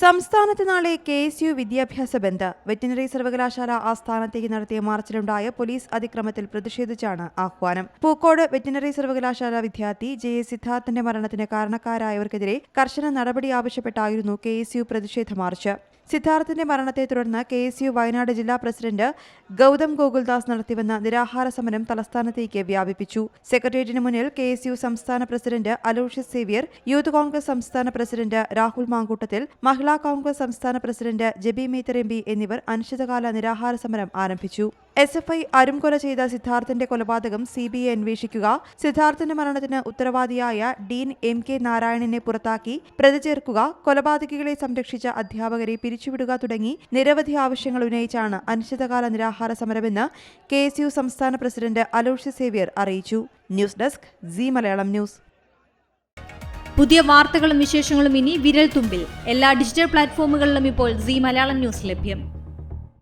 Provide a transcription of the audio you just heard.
സംസ്ഥാനത്ത് നാളെ K S U വിദ്യാഭ്യാസ ബന്ദ് വെറ്റിനറി സർവകലാശാല ആസ്ഥാനത്തേക്ക് നടത്തിയ മാർച്ചിലുണ്ടായ പോലീസ് അതിക്രമത്തിൽ പ്രതിഷേധിച്ചാണ് ആഹ്വാനം. പൂക്കോട് വെറ്റിനറി സർവകലാശാല വിദ്യാർത്ഥി ജെ എ സിദ്ധാർത്ഥന്റെ മരണത്തിന് കാരണക്കാരായവർക്കെതിരെ കർശന നടപടി ആവശ്യപ്പെട്ടായിരുന്നു കെ എസ് യു പ്രതിഷേധ മാർച്ച്. സിദ്ധാർത്ഥന്റെ മരണത്തെ തുടർന്ന് കെ എസ് യു വയനാട് ജില്ലാ പ്രസിഡന്റ് ഗൗതം ഗോകുൽദാസ് നടത്തിവന്ന നിരാഹാര സമരം തലസ്ഥാനത്തേക്ക് വ്യാപിപ്പിച്ചു. സെക്രട്ടേറിയറ്റിന് മുന്നിൽ കെ എസ് യു സംസ്ഥാന പ്രസിഡന്റ് അലോഷ്യസ് സേവിയർ യൂത്ത് കോൺഗ്രസ് സംസ്ഥാന പ്രസിഡന്റ് രാഹുൽ മാങ്കൂട്ടത്തിൽ മഹിളാ കോൺഗ്രസ് സംസ്ഥാന പ്രസിഡന്റ് ജബി മേത്തർ എം എന്നിവർ അനിശ്ചിതകാല നിരാഹാര സമരം ആരംഭിച്ചു. എസ് എഫ് ഐ അരുംകൊല ചെയ്ത സിദ്ധാർത്ഥന്റെ കൊലപാതകം സി ബി ഐ അന്വേഷിക്കുക. സിദ്ധാർത്ഥന്റെ മരണത്തിന് ഉത്തരവാദിയായ ഡീൻ എം കെ നാരായണനെ പുറത്താക്കി. പ്രതി ചേർക്കുക കൊലപാതകികളെ സംരക്ഷിച്ച അധ്യാപകരെ പിരിച്ചുവിടുക തുടങ്ങി. നിരവധി ആവശ്യങ്ങൾ ഉന്നയിച്ചാണ് അനിശ്ചിതകാല നിരാഹാര സമരമെന്ന് കെ എസ് യു സംസ്ഥാന പ്രസിഡന്റ് അലോഷ്യ സേവ്യർ അറിയിച്ചു. News desk Zee Malayalam news. പുതിയ വാർത്തകളും വിശേഷങ്ങളും ഇനി വിരൽ തുമ്പിൽ എല്ലാ ഡിജിറ്റൽ പ്ലാറ്റ്ഫോമുകളിലും ഇപ്പോൾ സി മലയാളം ന്യൂസ് ലഭ്യം.